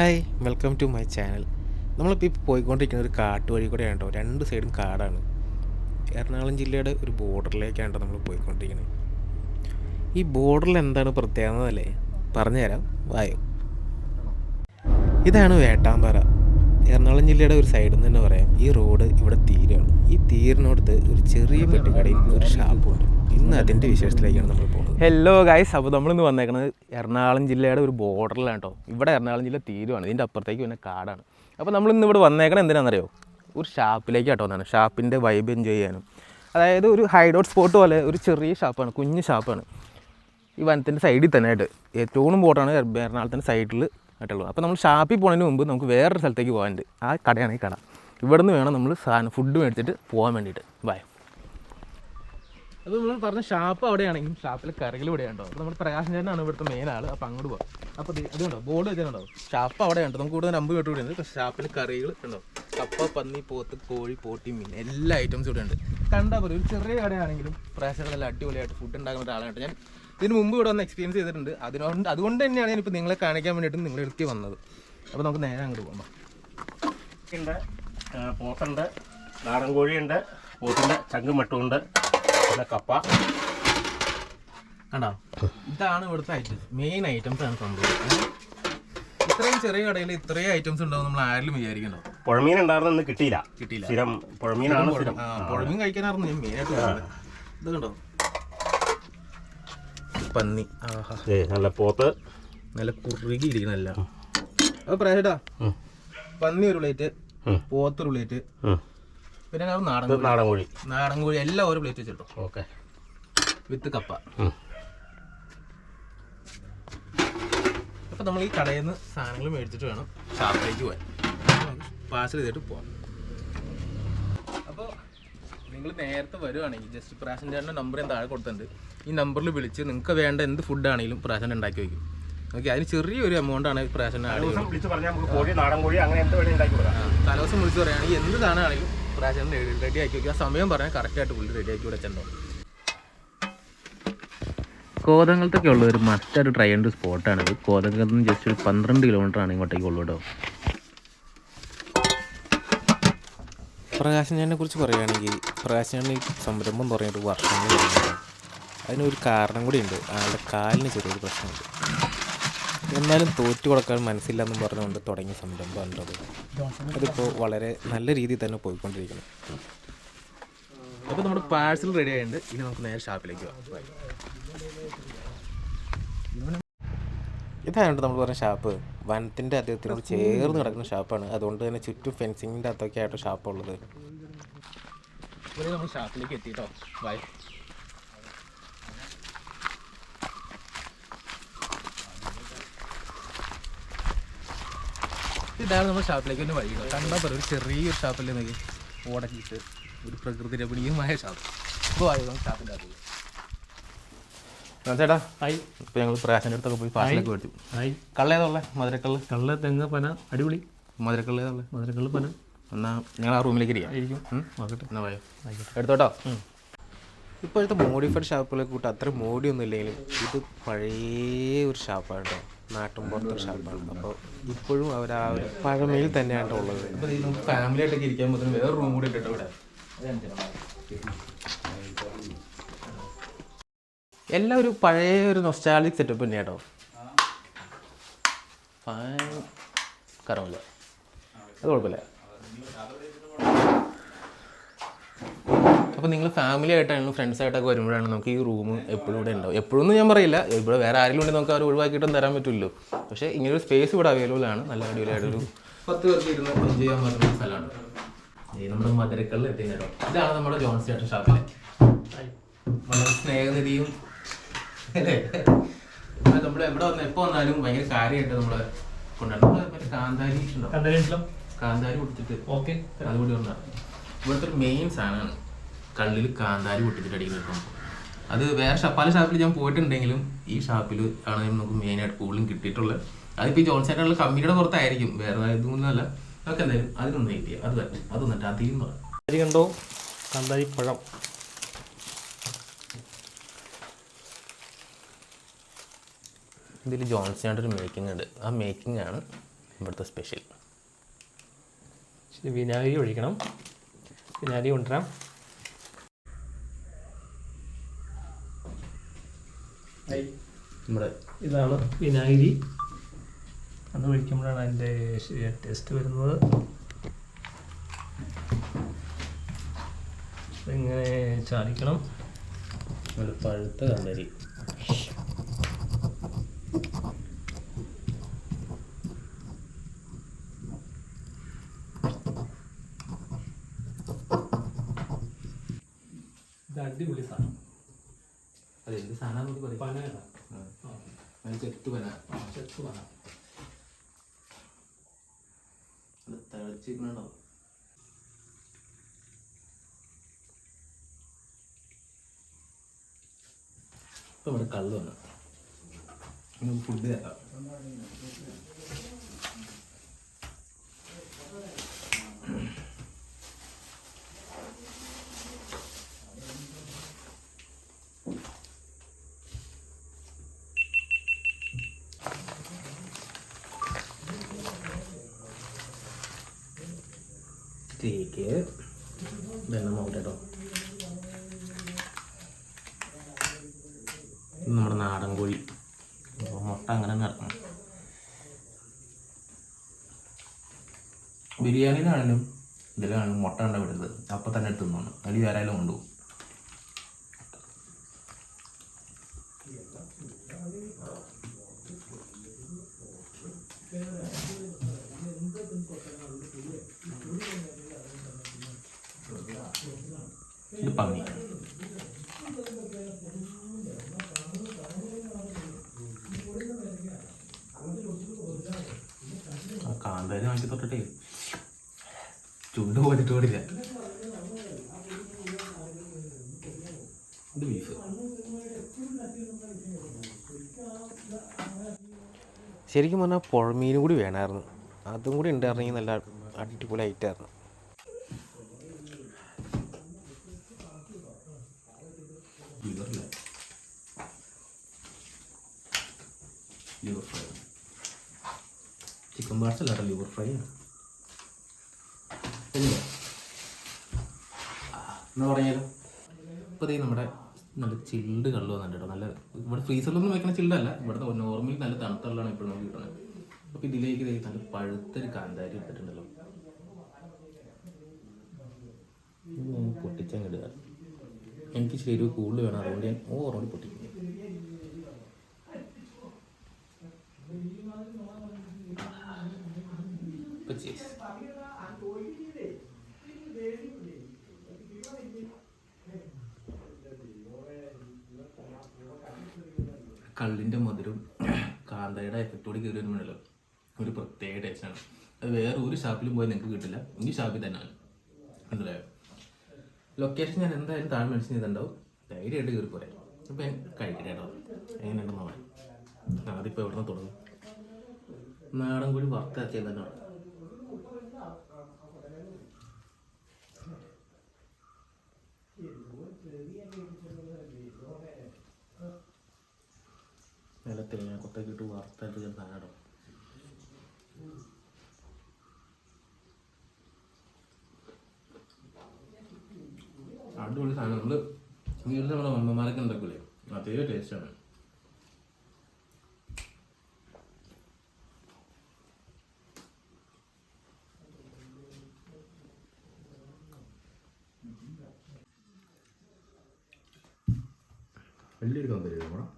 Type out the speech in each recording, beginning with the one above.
Hi welcome to my channel നമ്മളിപ്പോൾ ഇപ്പോൾ പോയിക്കൊണ്ടിരിക്കുന്ന ഒരു കാട്ട് വഴി കൂടെയാണ് കേട്ടോ രണ്ട് സൈഡും കാടാണ്. എറണാകുളം ജില്ലയുടെ ഒരു ബോർഡറിലേക്കാണ് നമ്മൾ പോയിക്കൊണ്ടിരിക്കുന്നത് ഈ ബോർഡറിൽ എന്താണ് പ്രത്യേകത അല്ലേ? പറഞ്ഞുതരാം. വായോ. ഇതാണ് വേട്ടാമ്പാറ. എറണാകുളം ജില്ലയുടെ ഒരു സൈഡിൽ നിന്ന് തന്നെ പറയാം. ഈ റോഡ് ഇവിടെ തീരാണ് ഈ തീരിനോടുത്ത് ഒരു ചെറിയ പെട്ടിക്കടയിൽ ഒരു ഷാപ്പുണ്ട് ഇന്ന് അതിന്റെ വിശേഷത്തിലേക്കാണ് നമ്മൾ പോകുന്നത്. ഹലോ ഗൈസ് അപ്പോൾ നമ്മളിന്ന് വന്നേക്കുന്നത് എറണാകുളം ജില്ലയുടെ ഒരു ബോർഡറിലാണ് കേട്ടോ. ഇവിടെ എറണാകുളം ജില്ല തീരുവാണ്. ഇതിന്റെ അപ്പുറത്തേക്ക് പിന്നെ കാടാണ്. അപ്പോൾ നമ്മളിന്ന് ഇവിടെ വന്നേക്കണം എന്തിനാണെന്നറിയോ? ഒരു ഷാപ്പിലേക്ക് കേട്ടോ എന്നാണ് ഷാപ്പിന്റെ വൈബ് എൻജോയ് ചെയ്യാനും. അതായത് ഒരു ഹൈഡ് ഔട്ട് സ്പോട്ട് പോലെ ഒരു ചെറിയ ഷാപ്പാണ് കുഞ്ഞ് ഷാപ്പാണ്. ഈ വനത്തിന്റെ സൈഡിൽ തന്നെ ആയിട്ട് ഏറ്റവും ബോട്ടാണ് എറണാകുളത്തിന്റെ സൈഡിൽ ആയിട്ടുള്ളത്. അപ്പോൾ നമ്മൾ ഷാപ്പിൽ പോകുന്നതിന് മുമ്പ് നമുക്ക് വേറൊരു സ്ഥലത്തേക്ക് പോകാനുണ്ട്. ആ കടയാണ് ഈ കട ഇവിടെ നിന്ന് വേണം നമ്മൾ സാധനം ഫുഡ് മേടിച്ചിട്ട് പോകാൻ വേണ്ടിയിട്ട്. ബൈ അപ്പോൾ നമ്മൾ പറഞ്ഞ ഷാപ്പ് അവിടെയാണെങ്കിലും ഷാപ്പിലെ കറികൾ ഇവിടെയുണ്ടോ അപ്പോൾ നമ്മൾ പ്രകാശൻ ചേട്ടനാണ് ഇവിടുത്തെ മെയിൻ ആൾ അപ്പോൾ അങ്ങോട്ട് പോകാം അപ്പോൾ ഇത് ഇതുണ്ടോ ബോർഡ് വെച്ചിട്ടുണ്ടോ? ഷാപ്പ് അവിടെ ഉണ്ട് നമുക്ക് കൂടുതൽ അമ്പ് കേട്ട് ഇവിടെ ഉണ്ട് ഷാപ്പിൽ കറികൾ ഉണ്ടോ? കപ്പ പന്നി പോത്ത് കോഴി പോട്ടി മീൻ. എല്ലാ ഐറ്റംസും ഇവിടെ ഉണ്ട്. കണ്ടാൽ പോലും ഒരു ചെറിയ കടയാണെങ്കിലും പ്രകാശൻ നല്ല അടിപൊളിയായിട്ട് ഫുഡ് ഉണ്ടാക്കുന്ന ഒരാളായിട്ട് ഞാൻ ഇതിന് മുമ്പ് ഇവിടെ വന്ന് എക്സ്പീരിയൻസ് ചെയ്തിട്ടുണ്ട്. അതിനോട് അതുകൊണ്ട് തന്നെയാണ് ഞാനിപ്പോൾ നിങ്ങളെ കാണിക്കാൻ വേണ്ടിയിട്ട് നിങ്ങളെ അടുത്ത് വന്നത്. അപ്പോൾ നമുക്ക് നേരെ അങ്ങോട്ട് പോകാം ഉണ്ട്. പോത്തുണ്ട്. നാടൻ കോഴിയുണ്ട്. പോത്തിന്റെ ചങ്കും മട്ടുമുണ്ട് പിന്നെ കപ്പ. കണ്ടോ? ഇതാണ് ഇവിടുത്തെ ഐറ്റംസ് മെയിൻ ഐറ്റംസ് ആണ് സംഭവം. ഇത്രയും ചെറിയ കടയിൽ ഇത്രയും ഐറ്റംസ് ഉണ്ടാവും നമ്മൾ ആരിലും വിചാരിക്കണ്ടോ? പുഴമീൻ ഉണ്ടായിരുന്നു കിട്ടിയില്ല. കിട്ടിയില്ല. സ്ഥിരം പുഴമീനാണ് പുഴമീൻ കഴിക്കാനായിരുന്നു ഞാൻ മെയിനായിട്ട്. ഇത് കണ്ടോ? പന്നി. നല്ല പോത്ത്. നല്ല കുറുകി ഇരിക്കണല്ല അപ്പൊ പ്രായട്ടാ പന്നി ഒരു പ്ലേറ്റ്. പോത്ത് ഒരു പ്ലേറ്റ്. പിന്നെ അത് നാടൻ നാടൻ കോഴി. നാടൻ കോഴി എല്ലാം ഒരു പ്ലേറ്റ് വെച്ചിട്ടോ. ഓക്കെ. വിത്ത് കപ്പ. അപ്പൊ നമ്മൾ ഈ കടയിൽ നിന്ന് സാധനങ്ങൾ മേടിച്ചിട്ട് വേണം ഷാപ്പിലേക്ക് പോകാൻ പാർസൽ ചെയ്തിട്ട് പോവാം അപ്പോൾ നിങ്ങൾ നേരത്തെ വരുവാണെങ്കിൽ ജസ്റ്റ് പ്രാശൻ ചേട്ടന്റെ നമ്പർ ഞാൻ താഴെ കൊടുത്തിട്ടുണ്ട്. ഈ നമ്പറിൽ വിളിച്ച് നിങ്ങൾക്ക് വേണ്ട എന്ത് ഫുഡാണെങ്കിലും പ്രാശൻ ഉണ്ടാക്കി വയ്ക്കും. ഓക്കെ അതിന് ചെറിയൊരു എമൗണ്ട് ആണ് പ്രാശൻ ആഡ് ദിവസം വിളിച്ച് പറഞ്ഞാൽ നമുക്ക് കോഴി നാടൻ കോഴി അങ്ങനെ എന്ത് വേണേലും ഉണ്ടാക്കി കൊടുക്കാം. തലേദിവസം വിളിച്ച് പറയുകയാണെങ്കിൽ എന്ത് സാധനമാണെങ്കിലും പ്രാശൻ റെഡി ആക്കി വയ്ക്കുക ആ സമയം പറഞ്ഞാൽ കറക്റ്റായിട്ട് പുള്ളി റെഡി ആക്കി വിടച്ചോ കോതങ്കലത്തൊക്കെ ഉള്ള ഒരു മറ്റൊരു ട്രൈ ചെയ്യേണ്ട സ്പോട്ടാണിത് കോതങ്കലത്ത് നിന്ന് ജസ്റ്റ് ഒരു പന്ത്രണ്ട് കിലോമീറ്റർ ആണ് ഇങ്ങോട്ടേക്ക് ഉള്ളൂ കേട്ടോ. പ്രകാശൻ ചേട്ടനെ കുറിച്ച് പറയുകയാണെങ്കിൽ പ്രകാശനാണ് ചേട്ടൻ ഈ സംരംഭം തുടങ്ങിയിട്ട് വർഷങ്ങൾ അതിനൊരു കാരണം കൂടി ഉണ്ട്. ആളുടെ കാലിന് ചെറിയൊരു പ്രശ്നമുണ്ട്. എന്നാലും തോറ്റു കൊടുക്കാൻ മനസ്സില്ലെന്നും പറഞ്ഞുകൊണ്ട് തുടങ്ങിയ സംരംഭം അത് അതിപ്പോൾ വളരെ നല്ല രീതിയിൽ തന്നെ പോയിക്കൊണ്ടിരിക്കുന്നു. അപ്പോൾ നമ്മുടെ പാഴ്സൽ റെഡി ആയിട്ടുണ്ട്. ഇനി നമുക്ക് നേരെ ഷാപ്പിലേക്ക് പോകാം ഇതാണ് നമ്മൾ പറഞ്ഞ ഷാപ്പ് വനത്തിന്റെ അദ്ദേഹത്തിനോട് ചേർന്ന് കിടക്കുന്ന ഷാപ്പാണ്. അതുകൊണ്ട് തന്നെ ചുറ്റും ഫെൻസിങ്ങിന്റെ അകത്തൊക്കെ ആയിട്ട് ഷാപ്പുള്ളത് ഇവിടെ നമ്മൾ ഷാപ്പിലേക്ക് എത്തിയിട്ടോ ബൈ ഇതാണ് നമ്മുടെ ഷാപ്പിലേക്ക് തന്നെ വഴി കണ്ടാൽ പറയും ഒരു ചെറിയൊരു ഷാപ്പല്ലേ നിന്ന് ഓടക്കിയിട്ട് ഒരു പ്രകൃതി രമണീയമായ ഷാപ്പ്. ഇപ്പോൾ വായോ ഷാപ്പിന്റെ അറിയില്ല ചേട്ടാ ഹായ്. ഇപ്പോൾ ഞങ്ങൾ പ്രകാശന്റെ അടുത്തൊക്കെ പോയി പാർസലൊക്കെ മേടിച്ചു. ഹായ്. കള്ളേതുള്ള മധുരക്കള്ള്? കള്ള തെങ്ങ് പന അടിപൊളി. മധുരക്കള്ളേതുള്ള മധുരക്കള്ള് പന. എന്നാ ഞങ്ങൾ ആ റൂമിലേക്ക് ഇരിക്കാം. എന്നാ പോയോ എടുത്തോട്ടോ? ഇപ്പോഴത്തെ മോഡിഫൈഡ് ഷാപ്പുകളെ കൂട്ട് അത്ര മോഡിയൊന്നും ഇല്ലെങ്കിലും ഇത് പഴയ ഒരു ഷാപ്പാണ് കേട്ടോ. നാട്ടും പുറത്തൊരു ഷാപ്പാണ്. അപ്പോൾ ഇപ്പോഴും അവർ ആ ഒരു പഴമയിൽ തന്നെയാണ് ഉള്ളത്. അപ്പോൾ ഈ നമുക്ക് ഫാമിലി ആയിട്ടൊക്കെ ഇരിക്കാൻ പറ്റുന്ന വേറെ റൂം കൂടി ഇട്ടിട്ട് ഇവിടെ. എല്ലാം ഒരു പഴയ ഒരു നൊസ്റ്റാലിക് സെറ്റപ്പ് തന്നെയാണ് കേട്ടോ. കറമില്ല അത് കുഴപ്പമില്ല. അപ്പോൾ നിങ്ങൾ ഫാമിലി ആയിട്ടാണെങ്കിലും ഫ്രണ്ട്സ് ആയിട്ടൊക്കെ വരുമ്പോഴാണ് നമുക്ക് ഈ റൂം എപ്പോഴും ഇവിടെ ഉണ്ടാവും. എപ്പോഴും ഒന്നും ഞാൻ പറയില്ല. ഇവിടെ വേറെ ആരെങ്കിലും ഉണ്ടെങ്കിൽ നമുക്ക് അവർ ഒഴിവാക്കിയിട്ടും തരാൻ പറ്റുമല്ലോ. പക്ഷേ ഇങ്ങനെ ഒരു സ്പേസ് ഇവിടെ അവൈലബിൾ ആണ്. നല്ല അടിപൊളിയായിട്ടൊരു പത്ത് പേർക്ക് ഇരുന്ന് എൻജോയ് ചെയ്യാൻ പറ്റുന്ന സ്ഥലമാണ്. ഈ നമ്മുടെ മധുരക്കല്ല് എത്തിയോ ഇതാണ് നമ്മുടെ ജോൺ ചേട്ടൻ ഷാപ്പിലെ വളരെ സ്നേഹനിധിയും അല്ലേ? നമ്മൾ എവിടെ വന്ന എപ്പോൾ വന്നാലും ഭയങ്കര കാര്യമായിട്ട് നമ്മളെ കൊണ്ടാണ് മറ്റേ കാന്താരി ഉണ്ടോ? കാന്താരി കൊടുത്തിട്ട്. ഓക്കെ. അതുകൂടി ഒന്നാണ് ഇവിടുത്തെ ഒരു മെയിൻ സാധനമാണ്. കള്ളിൽ കാന്താരി പൊട്ടിച്ചിട്ട് അടിക്കുന്ന സംഭവം. അത് വേറെ ഷാ- പല ഷാപ്പിൽ ഞാൻ പോയിട്ടുണ്ടെങ്കിലും ഈ ഷാപ്പിൽ ആണ് നമുക്ക് മെയിനായിട്ട് കൂടുതലും കിട്ടിയിട്ടുള്ളത്. അതിപ്പോൾ ഈ ജോൺസേറ്റുള്ള കമ്പനിയുടെ പുറത്തായിരിക്കും. വേറെ ഇതൊന്നുമല്ല നമുക്ക് എന്തായാലും അതിനൊന്ന് കിട്ടിയ അത് പറ്റും. അതൊന്നിട്ട് അതിൽ നിന്ന് പറയാം അരി കണ്ടോ? കാന്താരി പഴം. ഇതിൽ ജോൺസിനായിട്ട് ഒരു മേക്കിംഗ് ഉണ്ട്. ആ മേക്കിംഗ് ആണ് ഇവിടുത്തെ സ്പെഷ്യൽ വിനാഗിരി ഒഴിക്കണം. വിനാഗിരി കൊണ്ടുവരാം. നമ്മുടെ ഇതാണ് വിനാഗിരി. അത് ഒഴിക്കുമ്പോഴാണ് അതിന്റെ ടേസ്റ്റ് വരുന്നത്. ഇങ്ങനെ ചാടിക്കണം. ഒരു പഴുത്ത കണ്ടരി ഇത് അടിപൊളി സാധനം. അത് എന്ത് സാധനം പറയും. പനയാണ് അത് ചെത്ത് പന. ചെത്ത് പന. അത് തിളച്ചിരിക്കണോ ഇപ്പം ഇവിടെ കള്ള് വന്നു. നമുക്ക് ഫുഡ് തരാം കേക്ക് ഇതെണ്ണം നോക്കട്ടെ കേട്ടോ ഇത് നമ്മുടെ നാടൻ കോഴി. അപ്പോൾ മുട്ട അങ്ങനെ നടക്കണം ബിരിയാണിയിലാണെങ്കിലും ഇതിലാണെങ്കിലും മുട്ട കണ്ട വിടരുത്. അപ്പം തന്നെ എടുത്ത് തിന്നോണം. അതിൽ വേറെ ആയാലും കൊണ്ടുപോകും ഇത് പന്നി ആ കാന്താരി വാങ്ങി തൊട്ടിട്ടേ ഓടില്ല. ഇത് ബീഫ്. ശരിക്കും പറഞ്ഞാൽ പുഴമീനും കൂടി വേണമായിരുന്നു അതും കൂടി ഉണ്ടായിരുന്നെങ്കിൽ നല്ല അടിപൊളി ഐറ്റായിരുന്നു ലിവറില്ല ലിവർ ഫ്രൈ ചിക്കൻ പാർസൽ അല്ല ലിവർ ഫ്രൈ ആണ് എന്നാ പറഞ്ഞത്? ഇപ്പോൾ ഇതേ നമ്മുടെ നല്ല ചിൽഡ് കള്ളു വന്നിട്ട് നല്ല ഇവിടെ ഫ്രീസറിലൊന്നും വെക്കണ ചില്ലല്ല ഇവിടുത്തെ നോർമലി നല്ല തണുത്തുള്ളതാണ് ഇപ്പോൾ നമുക്ക് കിട്ടുന്നത് അപ്പോൾ ഇതിലേക്ക് ഇതേ നല്ല പഴുത്തൊരു കാന്താരി എടുത്തിട്ടുണ്ടല്ലോ പൊട്ടിച്ചാൽ പൊട്ടിച്ചങ്ങിടുക എനിക്ക് ശരി കൂടുതൽ വേണം. അതുകൊണ്ട് ഞാൻ ഓർമ്മ പൊട്ടിക്കും ഇപ്പൊ cheers. കള്ളിന്റെ മധുരം കാന്തയുടെ എഫക്റ്റോട് കയറി വരുമ്പോഴല്ലോ ഒരു പ്രത്യേക ടേസ്റ്റാണ് അത് വേറെ ഒരു ഷാപ്പിലും പോയി നിങ്ങൾക്ക് കിട്ടില്ല. ഈ ഷാപ്പിൽ തന്നെയാണ് മനസ്സിലായോ? ലൊക്കേഷൻ ഞാൻ എന്തായാലും താഴെ മെൻഷൻ ചെയ്തിട്ടുണ്ടാവും. ധൈര്യമായിട്ട് കയറി പോരാ. അപ്പം ഞാൻ കഴിക്കട്ടെ കേട്ടോ. നോക്കാം അതിപ്പോൾ എവിടെ നിന്ന് തുടങ്ങും? നാടൻ കൂടി വറുത്തിറക്കിയത് തന്നെ തേങ്ങാക്കൊത്തൊക്കെ ഇട്ട് ഞാൻ സാധനം അടിപൊളി സാധനം. നമ്മൾ വീട്ടിൽ നമ്മുടെ അമ്മമാരൊക്കെ ഉണ്ടാക്കൂലേ? അതേ ടേസ്റ്റാണ് വലിയൊരു കമ്പനി വേണം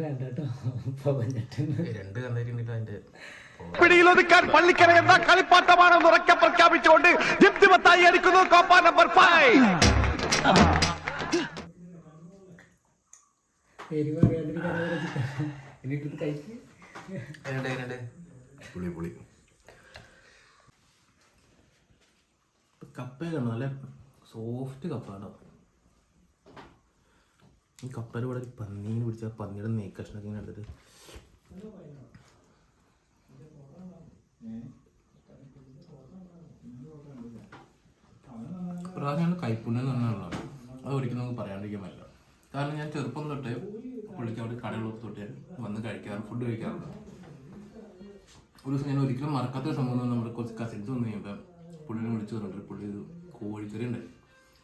വേണ്ട കേട്ടോ. ഇപ്പൊ രണ്ട് അതിന്റെ പിടിയിലൊതുക്കാൻ പള്ളിക്കര എന്ന കളിപ്പാട്ടമാണെന്ന് ഉറക്കെ പ്രഖ്യാപിച്ചുകൊണ്ട് ദീപ്തിമത്തായി അടിക്കുന്നു കോപ്പ നമ്പർ ഫൈവ് എരിവ് അറിയാണ്ടൊരു കഥ പറഞ്ഞിട്ട് എന്നിട്ട് കഴിക്ക്. പുളി പുളി. കപ്പയൊക്കെ ഉണ്ടോ നല്ല സോഫ്റ്റ് കപ്പാണോ. ഈ കപ്പൽ ഇവിടെ ഒരു പന്നീനെ പിടിച്ച പന്നിയുടെ നെയ്ക്കഷ്ണൊക്കെ ഇങ്ങനെ പ്രധാനമാണ് കൈപ്പുണ്യം എന്ന് പറഞ്ഞാൽ അത് ഒരിക്കലും നമുക്ക് പറയാണ്ടിരിക്കാൻ പറ്റില്ല. കാരണം ഞാൻ ചെറുപ്പം തൊട്ടേ പുള്ളിക്ക് അവിടെ കടകളൊക്കെ തൊട്ടേ വന്ന് കഴിക്കാറ് ഫുഡ് കഴിക്കാറുണ്ട്. ഒരു ദിവസം ഞാൻ ഒരിക്കലും മറക്കാത്ത ഒരു സംഭവം നമ്മുടെ കുറച്ച് കസിൻസ് വന്നു കഴിയുമ്പോൾ പുള്ളിനെ വിളിച്ചു പറഞ്ഞിട്ട് പുള്ളി കോഴിക്കറി ഉണ്ട്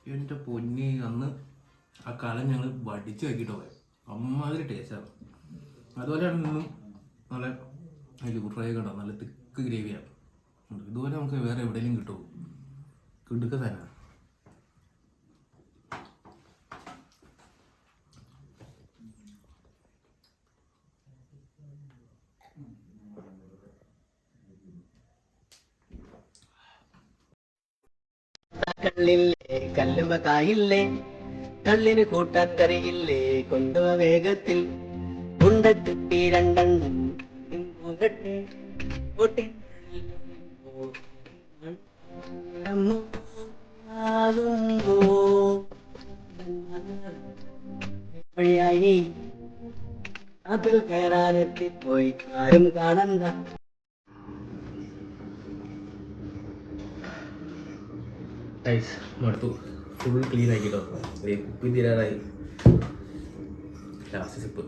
എന്നിട്ട് പൊന്നി അന്ന് ആ കളം ഞങ്ങൾ വടിച്ച് നോക്കിയിട്ട് പോയത് അമ്മാതിരി ടേസ്റ്റാണ് അതുപോലെയാണ് ഇന്നും നല്ല അതിൽ ഫ്രൈ കണ്ടോ നല്ല തിക്ക് ഗ്രേവിയാണ് ഇതുപോലെ നമുക്ക് വേറെ എവിടെയെങ്കിലും കിട്ടുമോ കിടുക്ക തന്നെ കള്ളില്ലേ കല്ലുമ്പ കായില്ലേ? കള്ളിന് കൂട്ടാൻ കറിയില്ലേ കൊണ്ടുവ വേഗത്തിൽ. ഉണ്ടത്തിട്ടി രണ്ടെണ്ണം വഴിയായി അതിൽ കയറാനെത്തിപ്പോയി ആരും കാണണ്ട. ടൈസ് മടുത്തു. ഫുൾ ക്ലീൻ ആക്കിട്ടോ കുപ്പി തീരാറായി. ലാസ്റ്റ് സിപ്പ്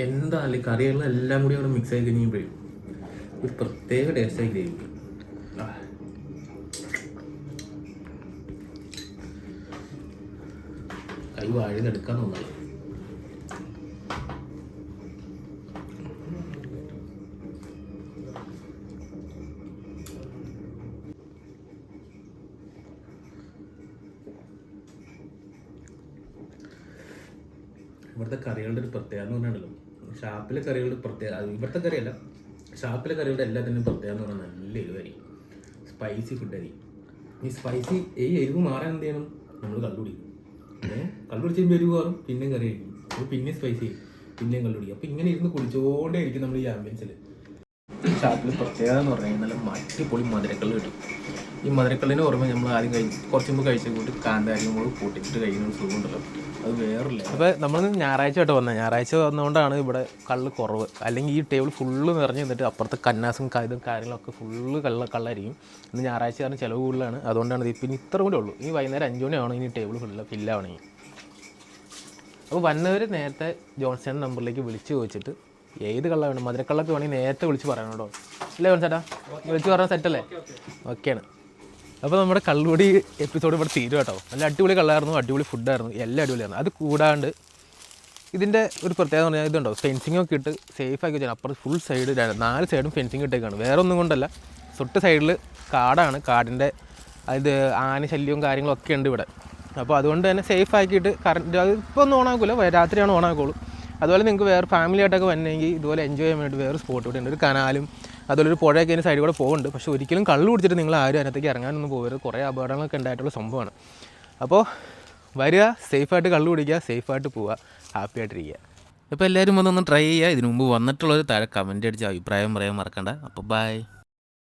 എന്താ അല്ലെ? കറികളെല്ലാം കൂടി അവിടെ മിക്സ് ആയി കഴിഞ്ഞപ്പോഴേ ഒരു പ്രത്യേക ടേസ്റ്റായി ഗ്രേവി കൈ വാഴുന്നെടുക്കാൻ തോന്നുന്നത് ഇവിടുത്തെ കറികളുടെ ഒരു പ്രത്യേകത എന്ന് പറഞ്ഞാണല്ലോ. ഷാപ്പിലെ കറികളുടെ പ്രത്യേകത അത് ഇവിടുത്തെ കറിയല്ല. ഷാപ്പിലെ കറികളുടെ എല്ലാത്തിനും പ്രത്യേകത എന്ന് പറഞ്ഞാൽ നല്ല എരിവായിരിക്കും. സ്പൈസി ഫുഡായിരിക്കും ഈ സ്പൈസി ഈ എരിവ് മാറാൻ എന്ത് ചെയ്യണം? നമ്മൾ കള്ളുപിടിക്കും ഏഹ് കള്ളുപിടിച്ച് കാറും പിന്നെയും കറി കഴിക്കും. പിന്നെയും സ്പൈസി പിന്നെയും കള്ളുപിടിക്കും അപ്പോൾ ഇങ്ങനെ ഇരുന്ന് കുടിച്ചോണ്ടേ ഇരിക്കും നമ്മൾ ഈ ആംബിയൻസിൽ ഷാപ്പിൽ പ്രത്യേകത എന്ന് പറഞ്ഞാൽ നല്ല പൊളി മധുരക്കൾ കിട്ടും. ഈ മധുരക്കള്ളിന് ഓർമ്മ നമ്മൾ ആദ്യം കഴിച്ച് കുറച്ച് മുമ്പ് കഴിച്ച കൂട്ടി കാന്താരിയും കൂടി കൂട്ടിച്ചിട്ട് കഴിക്കുന്ന സുഖം സുഖമുണ്ടല്ലോ. അത് വേറില്ല അപ്പോൾ നമ്മൾ ഞായറാഴ്ച ആയിട്ട് വന്നത്. ഞായറാഴ്ച വന്നുകൊണ്ടാണ് ഇവിടെ കള്ള് കുറവ്. അല്ലെങ്കിൽ ഈ ടേബിൾ ഫുള്ള് നിറഞ്ഞു നിന്നിട്ട് അപ്പുറത്തെ കന്നാസും ഇതും കാര്യങ്ങളൊക്കെ ഫുള്ള് കള്ള കള്ളായിരിക്കും. ഇന്ന് ഞായറാഴ്ച കാരണം ചിലവ് കൂടുതലാണ്. അതുകൊണ്ടാണ് ഇത് പിന്നെ ഇത്ര കൂടെ ഉള്ളൂ. ഈ വൈകുന്നേരം അഞ്ച് മണിയാവണം ഇനി ടേബിൾ ഫുള്ള് ഫില്ലാവണമെങ്കിൽ അപ്പോൾ വന്നവർ നേരത്തെ ജോൺസൺ നമ്പറിലേക്ക് വിളിച്ച് ചോദിച്ചിട്ട് ഏത് കള്ള വേണം മധുരക്കള്ളൊക്കെ വേണമെങ്കിൽ നേരത്തെ വിളിച്ച് പറയണം കേട്ടോ. ഇല്ലേ ജോൺസേട്ടാ? വിളിച്ച് പറഞ്ഞാൽ സെറ്റല്ലേ ഓക്കെയാണ്. അപ്പോൾ നമ്മുടെ കള്ളുപൊടി എപ്പിസോഡ് ഇവിടെ തീരും കേട്ടോ. നല്ല അടിപൊളി കള്ളായിരുന്നു അടിപൊളി ഫുഡായിരുന്നു എല്ലാം അടിപൊളിയായിരുന്നു. അത് കൂടാണ്ട് ഇതിന്റെ ഒരു പ്രത്യേകത എന്ന് പറഞ്ഞാൽ ഇതുണ്ടോ? ഫെൻസിങ് ഒക്കെ ഇട്ട് സേഫ് ആക്കി വെച്ചാൽ അപ്പുറത്ത് ഫുൾ സൈഡ് നാല് സൈഡും ഫെൻസിങ് ഇട്ടേക്കാണ്. വേറെ ഒന്നും കൊണ്ടല്ല. തൊട്ട് സൈഡിൽ കാടാണ്. കാടിന്റെ അത് ആന ശല്യവും കാര്യങ്ങളൊക്കെ ഉണ്ട് ഇവിടെ. അപ്പോൾ അതുകൊണ്ട് തന്നെ സേഫ് ആക്കിയിട്ട് കറണ്ട് അത് ഇപ്പോൾ ഒന്നും ഓണാക്കില്ല രാത്രിയാണ് ഓണാക്കുള്ളൂ അതുപോലെ നിങ്ങൾക്ക് വേറെ ഫാമിലി ആയിട്ടൊക്കെ വന്നെങ്കിൽ ഇതുപോലെ എൻജോയ് ചെയ്യാൻ വേണ്ടി വേറെ സ്പോട്ട് ഇവിടെ ഉണ്ട്. ഒരു കനാലും അതുപോലെ ഒരു പുഴയൊക്കെ അതിന്റെ സൈഡിൽ കൂടെ പോകുന്നുണ്ട്. പക്ഷേ ഒരിക്കലും കള്ളു കുടിച്ചിട്ട് നിങ്ങൾ ആരും അതിനകത്തേക്ക് ഇറങ്ങാനൊന്നും പോകരുത്. കുറേ അപകടങ്ങളൊക്കെ ഉണ്ടായിട്ടുള്ള സംഭവമാണ്. അപ്പോൾ വരിക സേഫായിട്ട് കള്ളു കുടിക്കുക സേഫായിട്ട് പോവുക ഹാപ്പി ആയിട്ടിരിക്കുക ഇപ്പോൾ എല്ലാവരും വന്നൊന്ന് ട്രൈ ചെയ്യുക. ഇതിനു മുമ്പ് വന്നിട്ടുള്ളവർ താഴെ കമന്റ് അടിച്ച് അഭിപ്രായം പറയാൻ മറക്കണ്ട. അപ്പോൾ ബൈ